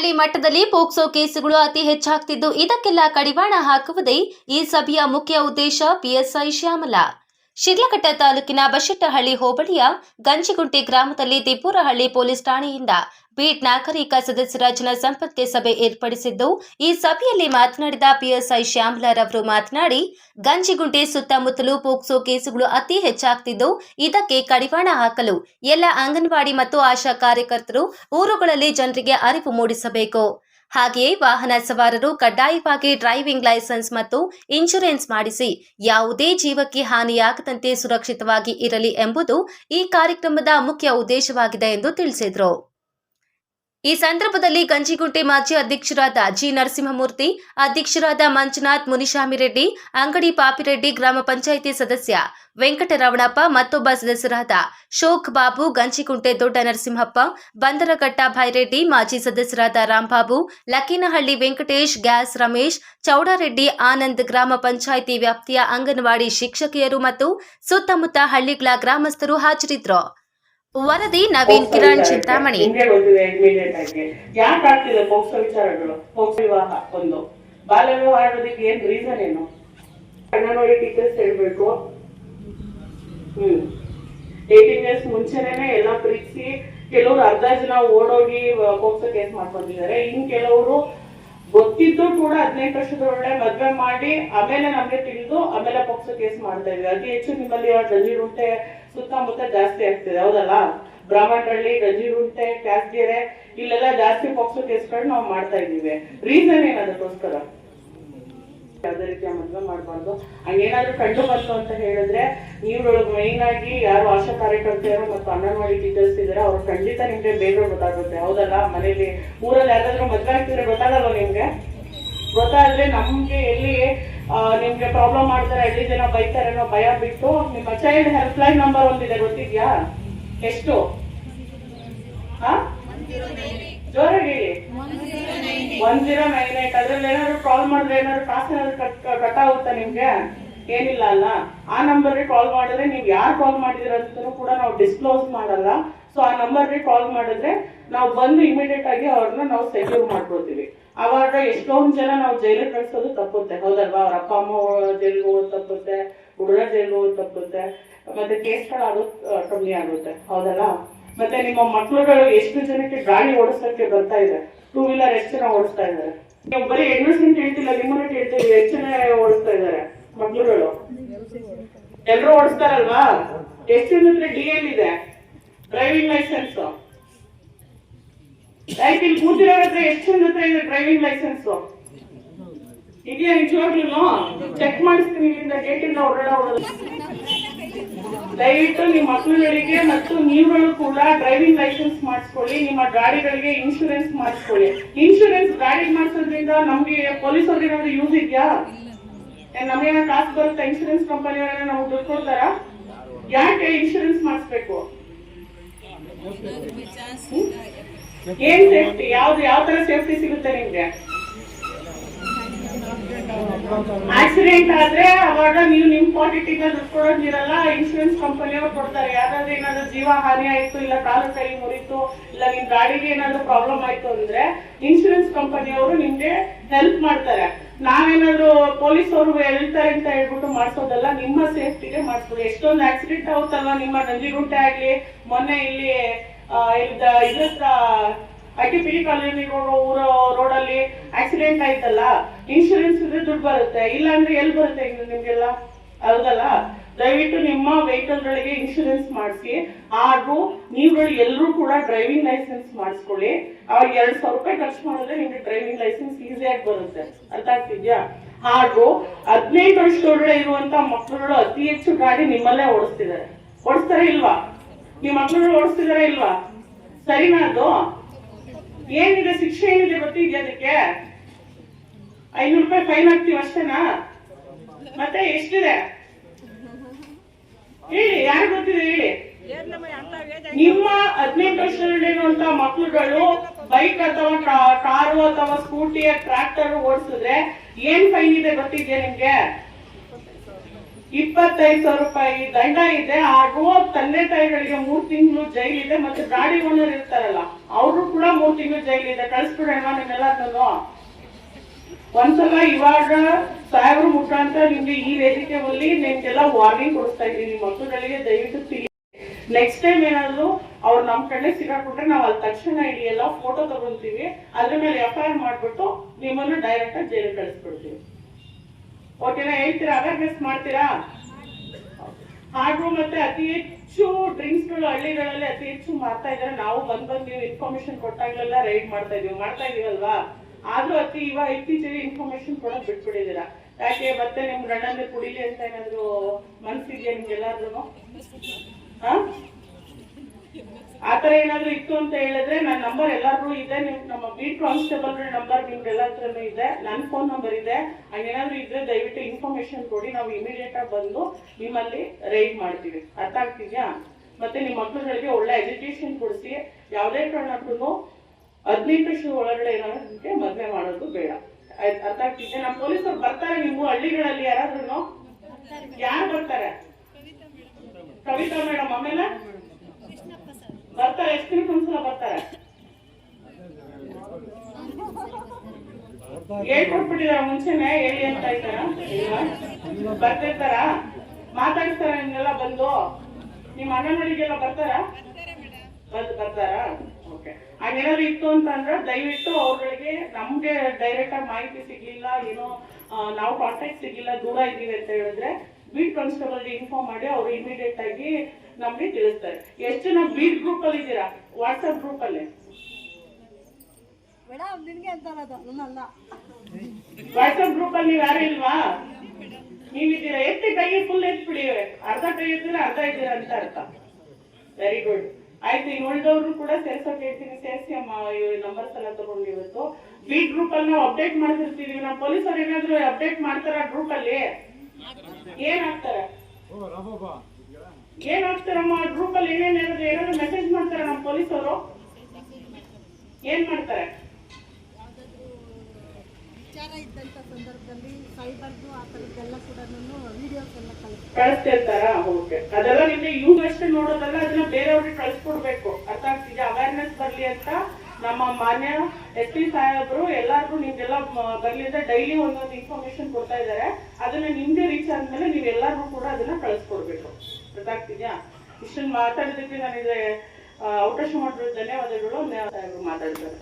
ಹಳ್ಳಿ ಮಟ್ಟದಲ್ಲಿ ಪೋಕ್ಸೋ ಕೇಸುಗಳು ಅತಿ ಹೆಚ್ಚಾಗ್ತಿದ್ದು. ಇದಕ್ಕೆಲ್ಲ ಕಡಿವಾಣ ಹಾಕುವುದೇ ಈ ಸಭೆಯ ಮುಖ್ಯ ಉದ್ದೇಶ, ಪಿಎಸ್ಐ ಶ್ಯಾಮಲಾ. ಶಿಡ್ಲಘಟ್ಟ ತಾಲೂಕಿನ ಬಶೆಟ್ಟಹಳ್ಳಿ ಹೋಬಳಿಯ ಗಂಜಿಗುಂಟೆ ಗ್ರಾಮದಲ್ಲಿ ದಿಪ್ಪೂರಹಳ್ಳಿ ಪೊಲೀಸ್ ಠಾಣೆಯಿಂದ ಬೀಟ್ ನಾಗರಿಕ ಸದಸ್ಯರ ಜನಸಂಪರ್ಕ ಸಭೆ ಏರ್ಪಡಿಸಿದ್ದು, ಈ ಸಭೆಯಲ್ಲಿ ಮಾತನಾಡಿದ ಪಿಎಸ್ಐ ಅವರು ಮಾತನಾಡಿ, ಗಂಜಿಗುಂಟೆ ಸುತ್ತಮುತ್ತಲು ಪೋಕ್ಸೋ ಕೇಸುಗಳು ಅತಿ ಹೆಚ್ಚಾಗ್ತಿದ್ದು, ಇದಕ್ಕೆ ಕಡಿವಾಣ ಹಾಕಲು ಎಲ್ಲ ಅಂಗನವಾಡಿ ಮತ್ತು ಆಶಾ ಕಾರ್ಯಕರ್ತರು ಊರುಗಳಲ್ಲಿ ಜನರಿಗೆ ಅರಿವು ಮೂಡಿಸಬೇಕು. ಹಾಗೆಯೇ ವಾಹನ ಸವಾರರು ಕಡ್ಡಾಯವಾಗಿ ಡ್ರೈವಿಂಗ್ ಲೈಸೆನ್ಸ್ ಮತ್ತು ಇನ್ಶೂರೆನ್ಸ್ ಮಾಡಿಸಿ ಯಾವುದೇ ಜೀವಕ್ಕೆ ಹಾನಿಯಾಗದಂತೆ ಸುರಕ್ಷಿತವಾಗಿ ಇರಲಿ ಎಂಬುದು ಈ ಕಾರ್ಯಕ್ರಮದ ಮುಖ್ಯ ಉದ್ದೇಶವಾಗಿದೆ ಎಂದು ತಿಳಿಸಿದರು. ಈ ಸಂದರ್ಭದಲ್ಲಿ ಗಂಜಿಗುಂಟೆ ಮಾಜಿ ಅಧ್ಯಕ್ಷರಾದ ಜಿ ನರಸಿಂಹಮೂರ್ತಿ, ಅಧ್ಯಕ್ಷರಾದ ಮಂಜುನಾಥ್ ಮುನಿಶಾಮಿರೆಡ್ಡಿ ಅಂಗಡಿ ಪಾಪಿರೆಡ್ಡಿ ಗ್ರಾಮ ಪಂಚಾಯಿತಿ ಸದಸ್ಯ ವೆಂಕಟರಮಣಪ್ಪ, ಮತ್ತೊಬ್ಬ ಸದಸ್ಯರಾದ ಶೋಕ್ ಬಾಬು, ಗಂಜಿಗುಂಟೆ ದೊಡ್ಡ ನರಸಿಂಹಪ್ಪ ಬಂದರಘಟ್ಟ ಭೈರೆಡ್ಡಿ ಮಾಜಿ ಸದಸ್ಯರಾದ ರಾಂಬಾಬು ಲಕ್ಕಿನಹಳ್ಳಿ ವೆಂಕಟೇಶ್, ಗ್ಯಾಸ್ ರಮೇಶ್, ಚೌಡಾರೆಡ್ಡಿ ಆನಂದ್ ಗ್ರಾಮ ಪಂಚಾಯಿತಿ ವ್ಯಾಪ್ತಿಯ ಅಂಗನವಾಡಿ ಶಿಕ್ಷಕಿಯರು ಮತ್ತು ಸುತ್ತಮುತ್ತ ಹಳ್ಳಿಗಳ ಗ್ರಾಮಸ್ಥರು ಹಾಜರಿದ್ದರು. ವರದಿ ನವೀನ್ ಕಿರಣ್ ಚಿಂತಾಮಣಿ. ಯಾಕೆ ಆಗ್ತಿದೆ ಪೋಕ್ಸೋ ವಿಚಾರಗಳು? ಪೋಕ್ಸೋ ವಿವಾಹ ಒಂದು. ಬಾಲ್ಯ ವಿವಾಹ ಆಗೋದಕ್ಕೆ ಏನ್ ರೀಸನ್ ಏನು? ಅಂಗನವಾಡಿ ಟೀಚರ್ಸ್ ಹೇಳ್ಬೇಕು. ಹ್ಮ್. ಏಯ್ಟೀನ್ ಇಯರ್ಸ್ ಮುಂಚೆನೆ ಎಲ್ಲ ಪ್ರೀತಿಸಿ ಕೆಲವರು ಅರ್ಧ ಜನ ಓಡೋಗಿ ಪೋಕ್ಸೋ ಕೇಸ್ ಮಾಡ್ಕೊಂಡಿದ್ದಾರೆ. ಇನ್ ಕೆಲವರು ಗೊತ್ತಿದ್ದು ಕೂಡ ಹದಿನೆಂಟು ವರ್ಷದೊಳಗೆ ಮದ್ವೆ ಮಾಡಿ ಆಮೇಲೆ ನಮ್ಗೆ ತಿಳಿದು ಆಮೇಲೆ ಪೋಕ್ಸೋ ಕೇಸ್ ಮಾಡ್ತಾ ಇದ್ದಾರೆ. ಅತಿ ಹೆಚ್ಚು ನಿಮ್ಮಲ್ಲಿ ಗಂಜಿರುಂಟೆ ಸುತ್ತಮುತ್ತ ಜಾಸ್ತಿ ಆಗ್ತಿದೆ ಹೌದಲ್ಲ ಬ್ರಾಹ್ಮಣಹಳ್ಳಿ ಉಂಟೆ, ಕ್ಯಾಸ್ಗೆರೆ, ಇಲ್ಲೆಲ್ಲ ಜಾಸ್ತಿ ಪಕ್ಸು ಕೇಸ್ಗಳು ನಾವು ಮಾಡ್ತಾ ಇದೀವಿ ರೀಸನ್ ಏನದಕ್ಕೋಸ್ಕರ? ಯಾವ್ದೇ ರೀತಿಯ ಮದ್ವೆ ಮಾಡಬಾರ್ದು. ಹಂಗೇನಾದ್ರೂ ಕಂಡು ಬಂತು ಅಂತ ಹೇಳಿದ್ರೆ ನೀವು ಮೈನ್ ಆಗಿ ಯಾರು ಆಶಾ ಕಾರ್ಯಕರ್ತೆಯರು ಮತ್ತು ಅಂಗನವಾಡಿ ಟೀಚರ್ಸ್ ಇದ್ದಾರೆ ಅವ್ರು ಖಂಡಿತ ನಿಮ್ಗೆ ಬೇಗ ಗೊತ್ತಾಗುತ್ತೆ. ಹೌದಲ್ಲ? ಮನೇಲಿ ಊರಲ್ಲಿ ಯಾರಾದ್ರೂ ಮದ್ವೆ ಆಗ್ತಿದ್ರೆ ಗೊತ್ತಾಗಲ್ವ ನಿಮ್ಗೆ? ಗೊತ್ತಾದ್ರೆ ನಮ್ಗೆ ಎಲ್ಲಿ ನಿಮ್ಗೆ ಪ್ರಾಬ್ಲಮ್ ಮಾಡಿದ್ರೆ ಹಳ್ಳಿ ಜನ ಬೈತಾರೆ ಅನ್ನೋ ಭಯ ಬಿಟ್ಟು ನಿಮ್ಮ ಚೈಲ್ಡ್ ಹೆಲ್ಪ್ ಲೈನ್ ನಂಬರ್ ಒಂದಿದೆ ಗೊತ್ತಿದ್ಯಾ? ಎಷ್ಟು? ಜೋರಾಗಿ ಒನ್ ಜೀರೋ ನೈನ್ ಏಟ್. ಅದ್ರಲ್ಲಿ ಏನಾದ್ರು ಕಾಲ್ ಮಾಡಿದ್ರೆ ಏನಾದ್ರು ಕಾಸು ಏನಾದ್ರು ಕಟ್ ಕಟ್ ಆಗುತ್ತಾ ನಿಮ್ಗೆ? ಏನಿಲ್ಲ ಅಲ್ಲ. ಆ ನಂಬರ್ಗೆ ಕಾಲ್ ಮಾಡಿದ್ರೆ ನೀವು ಯಾರು ಕಾಲ್ ಮಾಡಿದಿರ ಅಂತ ಕೂಡ ನಾವು ಡಿಸ್ಕ್ಲೋಸ್ ಮಾಡಲ್ಲ. ಸೊ ಆ ನಂಬರ್ಗೆ ಕಾಲ್ ಮಾಡಿದ್ರೆ ನಾವು ಬಂದು ಇಮಿಡಿಯೇಟ್ ಆಗಿ ಅವ್ರನ್ನ ನಾವು ಸೆಕ್ಯೂರ್ ಮಾಡ್ಕೊಳ್ತೀವಿ. ಅವಾಗ ಎಷ್ಟೊಂದು ಜನ ನಾವು ಜೈಲಿಗೆ ಕಳ್ಸೋದು ತಪ್ಪುತ್ತೆ. ಹೌದಲ್ವಾ? ಅವ್ರ ಅಪ್ಪ, ಅಮ್ಮ ಜೈಲಿಗೆ ಹೋಗೋದು ತಪ್ಪುತ್ತೆ. ಹುಡುಗ ಜೈಲಿಗೆ ಹೋಗೋದು ತಪ್ಪುತ್ತೆ. ಮತ್ತೆ ಕೇಸ್ಗಳು ಆಗೋದು ಕಮ್ಮಿ ಆಗುತ್ತೆ. ಹೌದಲ್ಲ? ಮತ್ತೆ ನಿಮ್ಮ ಮಕ್ಳುಗಳು ಎಷ್ಟು ಜನಕ್ಕೆ ಗಾಡಿ ಓಡಿಸೋಕ್ಕೆ ಬರ್ತಾ ಇದೆ? ಟೂ ವೀಲರ್ ಎಷ್ಟು ಜನ ಓಡಿಸ್ತಾ ಇದ್ದಾರೆ? ನೀವು ಬರೀ ಹೆಣ್ಮಕ್ಳಿಂದ ಹೇಳ್ತಿಲ್ಲ ನಿಮ್ಮನ್ನ ಹೇಳ್ತೀವಿ ಎಷ್ಟು ಜನ ಓಡಿಸ್ತಾ ಇದ್ದಾರೆ ಮಕ್ಳುಗಳು? ಎಲ್ಲರೂ ಓಡಿಸ್ತಾರಲ್ವಾ? ಎಷ್ಟು ಜನಕ್ಕೆ ಡಿ ಎಲ್ ಇದೆ? ಡ್ರೈವಿಂಗ್ ಲೈಸೆನ್ಸ್ ಆಯ್ತು ಇಲ್ಲಿ ಕೂತಿರೋ ಹತ್ರ ಎಷ್ಟು ಜನ ಹತ್ರ ಇದೆ ಡ್ರೈವಿಂಗ್ ಲೈಸೆನ್ಸ್ ಇದೆಯಾ ನಿಜವಾಗ್ಲೂ? ಚೆಕ್ ಮಾಡಿಸ್ತೀನಿ ಇಲ್ಲಿಂದ ಗೇಟಿಂದ ಹೊರಡ ದಯವಿಟ್ಟು ನಿಮ್ಮ ಮಕ್ಕಳುಗಳಿಗೆ ಮತ್ತು ನೀವುಗಳು ಕೂಡ ಡ್ರೈವಿಂಗ್ ಲೈಸೆನ್ಸ್ ಮಾಡಿಸ್ಕೊಳ್ಳಿ. ನಿಮ್ಮ ಗಾಡಿಗಳಿಗೆ ಇನ್ಶೂರೆನ್ಸ್ ಮಾಡಿಸ್ಕೊಳ್ಳಿ. ಇನ್ಶೂರೆನ್ಸ್ ಗಾಡಿ ಮಾಡಿಸೋದ್ರಿಂದ ನಮ್ಗೆ ಪೊಲೀಸ್ ಅವ್ರಿಗೆ ಏನಾದ್ರು ಯೂಸ್ ಇದೆಯಾ ನಮ್ಗೇನ ಕಾಸು ಬರುತ್ತೆ? ಇನ್ಶೂರೆನ್ಸ್ ಕಂಪನಿ ನಾವು ದುಡ್ಡು ಕೊಡ್ತಾರ ಯಾಕೆ ಇನ್ಶೂರೆನ್ಸ್ ಮಾಡಿಸ್ಬೇಕು? ಏನ್ ಸೇಫ್ಟಿ ಯಾವ್ದು ಯಾವ ತರ ಸೇಫ್ಟಿ ಸಿಗುತ್ತೆ ನಿಮ್ಗೆ? ಆಕ್ಸಿಡೆಂಟ್ ಆದ್ರೆ ಅವಾಗ ನೀವು ನಿಮ್ ಪಾಕೆಟಿಂದ ದುಡ್ಡು ಕೊಡೋದಿರಲ್ಲ ಇನ್ಶೂರೆನ್ಸ್ ಕಂಪನಿಯವರು ಕೊಡ್ತಾರೆ. ಯಾವ್ದಾದ್ರು ಏನಾದ್ರು ಜೀವ ಹಾನಿ ಆಯ್ತು, ಇಲ್ಲ ಕಾಲು ಕೈ ಮುರಿತು, ಇಲ್ಲ ನಿಮ್ ಗಾಡಿಗೆ ಏನಾದ್ರು ಪ್ರಾಬ್ಲಮ್ ಆಯ್ತು ಅಂದ್ರೆ ಇನ್ಶೂರೆನ್ಸ್ ಕಂಪನಿಯವರು ನಿಮ್ಗೆ ಹೆಲ್ಪ್ ಮಾಡ್ತಾರೆ. ನಾವೇನಾದ್ರು ಪೊಲೀಸ್ ಅವರು ಹೇಳ್ತಾರೆ ಅಂತ ಹೇಳ್ಬಿಟ್ಟು ಮಾಡಿಸೋದಲ್ಲ, ನಿಮ್ಮ ಸೇಫ್ಟಿಗೆ ಮಾಡಿಸ್ಬೋದು. ಎಷ್ಟೊಂದು ಆಕ್ಸಿಡೆಂಟ್ ಆಗುತ್ತಲ್ವಾ? ನಿಮ್ಮ ನಂಜಿಗುಂಟೆ ಆಗ್ಲಿ, ಮೊನ್ನೆ ಇಲ್ಲಿ ಇದ್ರ ಪಿ ಕಾಲೋನಿ ಊರ, ರೋಡಲ್ಲಿ ಆಕ್ಸಿಡೆಂಟ್ ಆಯ್ತಲ್ಲ ಇನ್ಶೂರೆನ್ಸ್ ಇದ್ರೆ ದುಡ್ಡು ಬರುತ್ತೆ ಇಲ್ಲ ಅಂದ್ರೆ ಎಲ್ಲಿ ಬರುತ್ತೆ ನಿಮ್ಗೆಲ್ಲ? ಹೌದಲ್ಲ? ದಯವಿಟ್ಟು ನಿಮ್ಮ ವೆಹಿಕಲ್ ಗಳಿಗೆ ಇನ್ಶೂರೆನ್ಸ್ ಮಾಡಿಸಿ ಹಾಗೂ ನೀವುಗಳು ಎಲ್ಲರೂ ಕೂಡ ಡ್ರೈವಿಂಗ್ ಲೈಸೆನ್ಸ್ ಮಾಡಿಸ್ಕೊಳ್ಳಿ. ಅವಾಗ ಎರಡು ಸಾವಿರ ರೂಪಾಯಿ ಖರ್ಚು ಮಾಡಿದ್ರೆ ನಿಮ್ಗೆ ಡ್ರೈವಿಂಗ್ ಲೈಸೆನ್ಸ್ ಈಸಿಯಾಗಿ ಬರುತ್ತೆ. ಅರ್ಥ ಆಗ್ತಿದ್ಯಾ? ಹಾಗೂ ಹದಿನೈದು ವರ್ಷದೊಳಗಡೆ ಇರುವಂತ ಮಕ್ಕಳುಗಳು ಅತಿ ಹೆಚ್ಚು ಗಾಡಿ ನಿಮ್ಮಲ್ಲೇ ಓಡಿಸ್ತಿದ್ದಾರೆ. ಓಡಿಸ್ತಾರೆ ಇಲ್ವಾ? ನಿಮ್ಮ ಮಕ್ಕಳುಗಳು ಓಡಿಸ್ತಿದಾರೆ ಇಲ್ವಾ? ಸರಿನಾ ಅದು ಏನಿದೆ? ಶಿಕ್ಷೆ ಏನಿದೆ ಗೊತ್ತಿದ್ಯಾ ಅದಕ್ಕೆ? ಐನೂರು ರೂಪಾಯಿ ಫೈನ್ ಹಾಕ್ತೀವಿ ಅಷ್ಟೇನಾ? ಮತ್ತೆ ಎಷ್ಟಿದೆ? ಹೇಳಿ, ಯಾರು ಗೊತ್ತಿದೆ ಹೇಳಿ? ನಿಮ್ಮ ಹದಿನೆಂಟು ವರ್ಷದಲ್ಲಿರುವಂತ ಮಕ್ಕಳುಗಳು ಬೈಕ್ ಅಥವಾ ಕಾರು ಅಥವಾ ಸ್ಕೂಟಿ ಟ್ರಾಕ್ಟರ್ ಓಡಿಸಿದ್ರೆ ಏನ್ ಫೈನ್ ಇದೆ ಗೊತ್ತಿದ್ಯಾ ನಿಮ್ಗೆ? ಇಪ್ಪತ್ತೈದು ಸಾವಿರ ರೂಪಾಯಿ ದಂಡ ಇದೆ ಹಾಗೂ ತಂದೆ ತಾಯಿಗಳಿಗೆ ಮೂರು ತಿಂಗಳು ಜೈಲಿದೆ ಮತ್ತೆ ಗಾಡಿ ಓನರ್ ಇರ್ತಾರಲ್ಲ, ಅವರು ಕೂಡ ಮೂರು ತಿಂಗಳು ಜೈಲಿದೆ ಕಳಿಸ್ಬಿಡೋಣ ನಿಮ್ಮೆಲ್ಲರನ್ನು ಒಂದ್ಸಲ ಇವಾಗ ಸಾಹೇಬ್ರ ಮುಖಾಂತರ ನಿಮ್ಗೆ ಈ ವೇದಿಕೆ ಅಲ್ಲಿ ನಿಮ್ಗೆಲ್ಲ ವಾರ್ನಿಂಗ್ ಕೊಡಿಸ್ತಾ ಇದ್ದೀನಿ. ಮಕ್ಕಳುಗಳಿಗೆ ದಯವಿಟ್ಟು ತಿಳಿ ನೆಕ್ಸ್ಟ್ ಟೈಮ್ ಏನಾದ್ರು ಅವ್ರು ನಮ್ ಕಡೆ ಸಿಗಾಕ್ಬಿಟ್ರೆ ನಾವು ಅಲ್ಲಿ ತಕ್ಷಣ ಹಿಡಿಯಲ್ಲ ಫೋಟೋ ತಗೊಂತೀವಿ. ಅದ್ರ ಮೇಲೆ ಎಫ್ ಐ ಆರ್ ಮಾಡ್ಬಿಟ್ಟು ನಿಮ್ಮನ್ನು ಡೈರೆಕ್ಟ್ ಆಗಿ ಜೈಲಿಗೆ ಕಳಿಸ್ಬಿಡ್ತೀವಿ ಓಕೆನಾ ಹೇಳ್ತೀರಾ? ಅವೇರ್ನೆಸ್ ಮಾಡ್ತೀರಾ? ಹಾಗೂ ಮತ್ತೆ ಅತಿ ಹೆಚ್ಚು ಡ್ರಿಂಕ್ಸ್ಗಳು ಹಳ್ಳಿಗಳಲ್ಲಿ ಅತಿ ಹೆಚ್ಚು ಮಾಡ್ತಾ ಇದಾರೆ ನಾವು ಬಂದ್ ಬಂದ್ ನೀವು ಇನ್ಫಾರ್ಮೇಶನ್ ಕೊಟ್ಟಾಗ್ಲೆಲ್ಲ ರೈಡ್ ಮಾಡ್ತಾ ಇದೀವಿ ಮಾಡ್ತಾ ಇದೀವಲ್ವಾ ಆದ್ರೂ ಅತಿ ಇವಾಗ ಇತ್ತೀಚೆಗೆ ಇನ್ಫಾರ್ಮೇಶನ್ ಕೊಡೋದ್ ಬಿಟ್ಬಿಟ್ಟಿದ್ದೀರಾ? ಯಾಕೆ ಮತ್ತೆ ನಿಮ್ ಗಂಡಂದ್ರೆ ಕುಡಿಲಿ ಅಂತ ಏನಾದ್ರು ಮನ್ಸಿದ್ಯಾ ನಿಮ್ಗೆಲ್ಲಾದ್ರೂ ಹಾ? ಆತರ ಏನಾದ್ರು ಇತ್ತು ಅಂತ ಹೇಳಿದ್ರೆ ನನ್ನ ನಂಬರ್ ಎಲ್ಲರಿಗೂ ಇದೆ. ನಿಮ್ ನಮ್ಮ ಬೀಟ್ ಕಾನ್ಸ್ಟೇಬಲ್ ನಂಬರ್ ನಿಮ್ಗೆಲ್ಲ ಹತ್ರನೂ ಇದೆ. ನನ್ನ ಫೋನ್ ನಂಬರ್ ಇದೆ. ಹಂಗೇನಾದ್ರು ಇದ್ರೆ ದಯವಿಟ್ಟು ಇನ್ಫಾರ್ಮೇಶನ್ ಕೊಡಿ. ನಾವು ಇಮಿಡಿಯೇಟ್ ಆಗಿ ಬಂದು ನಿಮ್ಮಲ್ಲಿ ರೈಡ್ ಮಾಡ್ತೀವಿ. ಅರ್ಥ ಆಗ್ತಿದ್ಯಾ? ಮತ್ತೆ ನಿಮ್ಮ ಮಕ್ಕಳುಗಳಿಗೆ ಒಳ್ಳೆ ಎಜುಕೇಶನ್ ಕೊಡಿಸಿ ಯಾವುದೇ ಕಾರಣಕ್ಕೂ ಹದಿನೆಂಟು ವರ್ಷ ಒಳಗಡೆ ಏನಾದ್ರು ನಿಮ್ಗೆ ಮದ್ವೆ ಮಾಡೋದು ಬೇಡ. ಅರ್ಥ ಆಗ್ತಿದ್ಯಾ? ನಮ್ಮ ಪೊಲೀಸರು ಬರ್ತಾರೆ ನೀವು ಹಳ್ಳಿಗಳಲ್ಲಿ ಯಾರಾದ್ರೂ ಯಾರು ಬರ್ತಾರೆ? ಕವಿತಾ ಮೇಡಮ್. ಆಮೇಲೆ ಬರ್ತಾರೆ ಎಷ್ಟು ಒಂದ್ಸಲ ಬರ್ತಾರೆ. ಹೇಳ್ಕೊಟ್ಬಿಟ್ಟಿದಾರ ಮುಂಚೆನೆ, ಹೇಳಿ ಅಂತ ಇದ್ದಾರ? ಬರ್ತಿರ್ತಾರ? ಮಾತಾಡ್ತಾರ ನಿಮ್ಗೆಲ್ಲ ಬಂದು. ನಿಮ್ ಅಂಗನವಾಡಿಗೆಲ್ಲ ಬರ್ತಾರ? ಬರ್ತಾರ? ಓಕೆ ಹಾಗೇನಾದ್ರು ಇತ್ತು ಅಂತಂದ್ರೆ ದಯವಿಟ್ಟು ಅವ್ರಗಳಿಗೆ ನಮ್ಗೆ ಡೈರೆಕ್ಟ್ ಆಗಿ ಮಾಹಿತಿ ಸಿಗ್ಲಿಲ್ಲ, ಏನೋ ನಾವು ಕಾಂಟ್ಯಾಕ್ಟ್ ಸಿಗ್ಲಿಲ್ಲ, ದೂರ ಇದ್ದೀವಿ ಅಂತ ಹೇಳಿದ್ರೆ ಬೀಟ್ ಕಾನ್ಸ್ಟೇಬಲ್ ಇನ್ಫಾರ್ಮ್ ಮಾಡಿ ಅವ್ರು ಇಮಿಡಿಯೇಟ್ ಆಗಿ ನಮ್ಗೆ ತಿಳಿಸ್ತಾರೆ. ಎಷ್ಟು ಜನ ಬೀಟ್ ಗ್ರೂಪ್ ಅಲ್ಲಿ ಇದ್ದೀರಾ? ವಾಟ್ಸ್ಆಪ್ ಗ್ರೂಪ್ ಅಲ್ಲಿ. ವಾಟ್ಸ್ಆಪ್ ಗ್ರೂಪ್ ಅಲ್ಲಿ. ನೀವು ಯಾರು ಇಲ್ವಾ? ನೀವಿದ್ದೀರಾ? ಎತ್ತಿ ಕೈ ಫುಲ್ ಎತ್ಬಿಡಿ ಅರ್ಧ ಕೈ ಅರ್ಧ ಇದ್ದೀರಾ ಅಂತ ಅರ್ಥ. ವೆರಿ ಗುಡ್ ಆಯ್ತು ಇನ್ನು ಉಳಿದವ್ರು ಕೂಡ ಸೇರ್ಸೋಕೆ ಹೇಳ್ತೀನಿ ಸೇರಿಸಿ ಅಮ್ಮ ನಂಬರ್ಸ್ ಎಲ್ಲ ತಗೊಂಡು ಇವತ್ತು. ಬಿ ಗ್ರೂಪ್ ಅಲ್ಲಿ ನಾವು ಅಪ್ಡೇಟ್ ಮಾಡ್ತಿರ್ತೀವಿ ನಾವು ಪೊಲೀಸರು ಏನಾದ್ರು ಅಪ್ಡೇಟ್ ಮಾಡ್ತಾರ ಗ್ರೂಪ್ ಅಲ್ಲಿ? ಏನ್ ಹಾಕ್ತಾರೆ? ಏನ್ ಹಾಕ್ತಾರಮ್ಮ ಗ್ರೂಪ್ ಅಲ್ಲಿ ಏನೇನ್ ಏನಾದ್ರು ಏನಾದ್ರು ಮೆಸೇಜ್ ಮಾಡ್ತಾರ ನಮ್ಮ ಪೊಲೀಸರು ಏನ್ ಮಾಡ್ತಾರೆ? ವಿಚಾರ ಇದ್ದಂಥ ಸಂದರ್ಭದಲ್ಲಿ ಸೈಬರ್ದು ಆ ಥರದ್ದೆಲ್ಲ ಕೂಡ ವಿಡಿಯೋಸ್ ಎಲ್ಲ ಕಳಿಸ್ತಾರೆ ಕಳಿಸ್ತಿರ್ತಾರ ಓಕೆ. ಅದೆಲ್ಲ ನಿಮ್ಗೆ ಯೂಸ್ ಅಷ್ಟೇ ನೋಡೋದಲ್ಲ ಅದನ್ನ ಬೇರೆಯವ್ರಿಗೆ ಕಳಿಸ್ಕೊಡ್ಬೇಕು. ಅರ್ಥ ಆಗ್ತಿದೆ? ಅವೇರ್ನೆಸ್ ಬರ್ಲಿ ಅಂತ? ನಮ್ಮ ಮಾನ್ಯ ಎಸ್ ಪಿ ಸಾಹೇಬರು ಎಲ್ಲಾರ್ಗು ನಿಮ್ಗೆಲ್ಲ ಬರ್ಲಿಂದ ಡೈಲಿ ಒಂದೊಂದು ಇನ್ಫಾರ್ಮೇಶನ್ ಕೊಡ್ತಾ ಇದಾರೆ ಅದನ್ನ ನಿಮ್ಗೆ ರೀಚ್ ಆದ್ಮೇಲೆ ನೀವ್ ಎಲ್ಲಾರ್ಗು ಕೂಡ ಅದನ್ನ ಕಳಿಸ್ಕೊಡ್ಬೇಕು. ಗೊತ್ತಾಗ್ತಿದ್ಯಾ? ಇಷ್ಟನ್ ಮಾತಾಡಿದಕ್ಕೆ ನನಗೆ ಆ, ಅವಕಾಶ ಮಾಡಿರೋ ಧನ್ಯವಾದಗಳು. ಮಾತಾಡಿದ್ದಾರೆ ಮಾತಾಡ್ತಾರೆ.